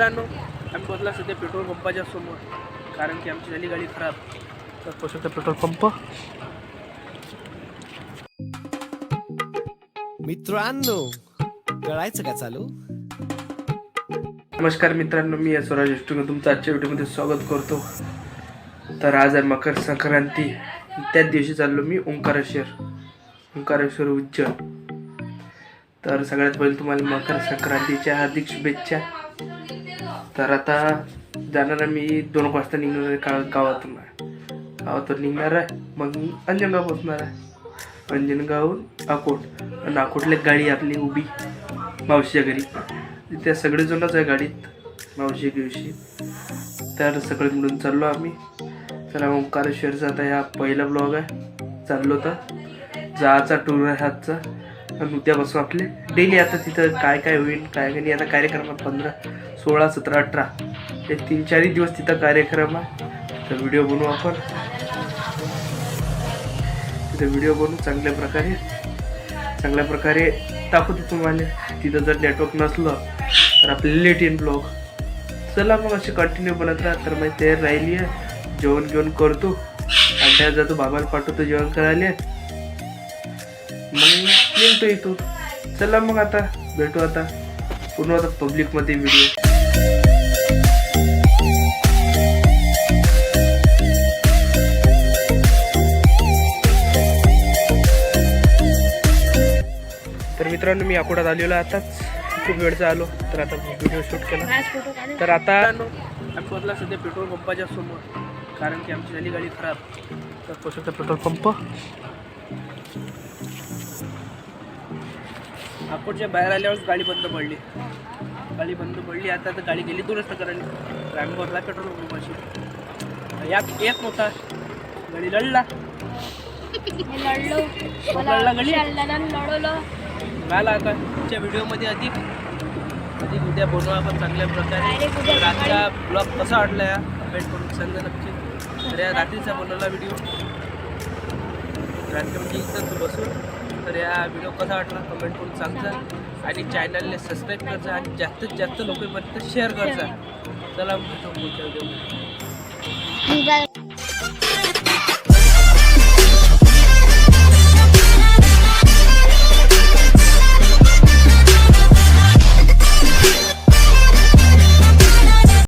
पोहोचला सध्या पेट्रोल पंपाच्या समोर कारण की आमची झाली गाडी खराब. तर पोहोचवता पेट्रोल पंप. मित्रांनो कळायचं का चालू? नमस्कार मित्रांनो मी स्वराज एष्टुंग तुमचं आजच्या व्हिडिओमध्ये स्वागत करतो. तर आज आहे मकर संक्रांती. त्याच दिवशी चाललो मी ओंकारेश्वर ओंकारेश्वर उज्जैन तर सगळ्यात पहिले तुम्हाला मकर संक्रांतीच्या हार्दिक शुभेच्छा. तर आता जाणार मी दोन वाजता निघणार आहे का गावातून. गावातून निघणार आहे. मग अंजनगाव पोचणार आहे. अंजनगावहून अकोट. आणि अकोटला एक गाडी आपली उभी. मावशीच्या घरी. त्या सगळेजणच आहे गाडीत. मावशी दिवशी तर सगळे मिळून चाललो आम्ही. चला ओंकारेश्वरचा आता हा पहिला ब्लॉग आहे. चाललो तर. जायचा टूर आहे हातचा आणि उद्यापासून आपले. डेली आता तिथं काय काय होईल काय काय नाही. आता कार्यक्रम आहे पंधरा सोळा सतरा अठरा. हे तीन चारही दिवस तिथं कार्यक्रम आहे. तर व्हिडिओ बनवू आपण. तिथं व्हिडिओ बनवू चांगल्या प्रकारे. चांगल्या प्रकारे दाखवतो तुम्हाला. तिथं जर नेटवर्क नसलं तर आपले लेट इन ब्लॉग चला मग असे कंटिन्यू बनत राहा. तर मग तयार राहिली आहे. जेवण घेऊन करतो. अंड्यात जातो बाबाला पाठवतो जेवण करायला. मग निघतो इथून. चला मग आता भेटू आता. पूर्ण आता पब्लिकमध्ये व्हिडिओ तर मित्रांनो मी अकोटात आलेलो आहे आताच. खूप वेळचा आलो तर आता व्हिडिओ शूट केला. तर आता आम्ही पोहोचला सध्या पेट्रोल पंपाच्या समोर. कारण की आमची झाली गाडी खराब. तर पोहोचवता पेट्रोल पंप अकोटच्या बाहेर आल्यावर गाडी बंद पडली. गाडी बंद पडली आता तर गाडी गेली दोन रस्ता करायला. बसला पेट्रोल पंपाशी. यात एक नव्हता गाडी लढला. लढलो. लढला गडी? लढवलं. झाला आता तुमच्या व्हिडिओमध्ये अधिक. अधिक उद्या बनवू आपण चांगल्या प्रकारे. आजचा ब्लॉग कसा वाटला या? कमेंट करून सांगा नक्की. तर या रात्रीचा बनवला व्हिडिओ. रात्री म्हणजे इथं बसून तर या व्हिडिओ कसा वाटला? कमेंट करून सांगजा आणि चॅनलने सबस्क्राईब करजा आणि जास्तीत जास्त लोकांपर्यंत शेअर करजा. चला भेटू पुढच्या व्हिडिओ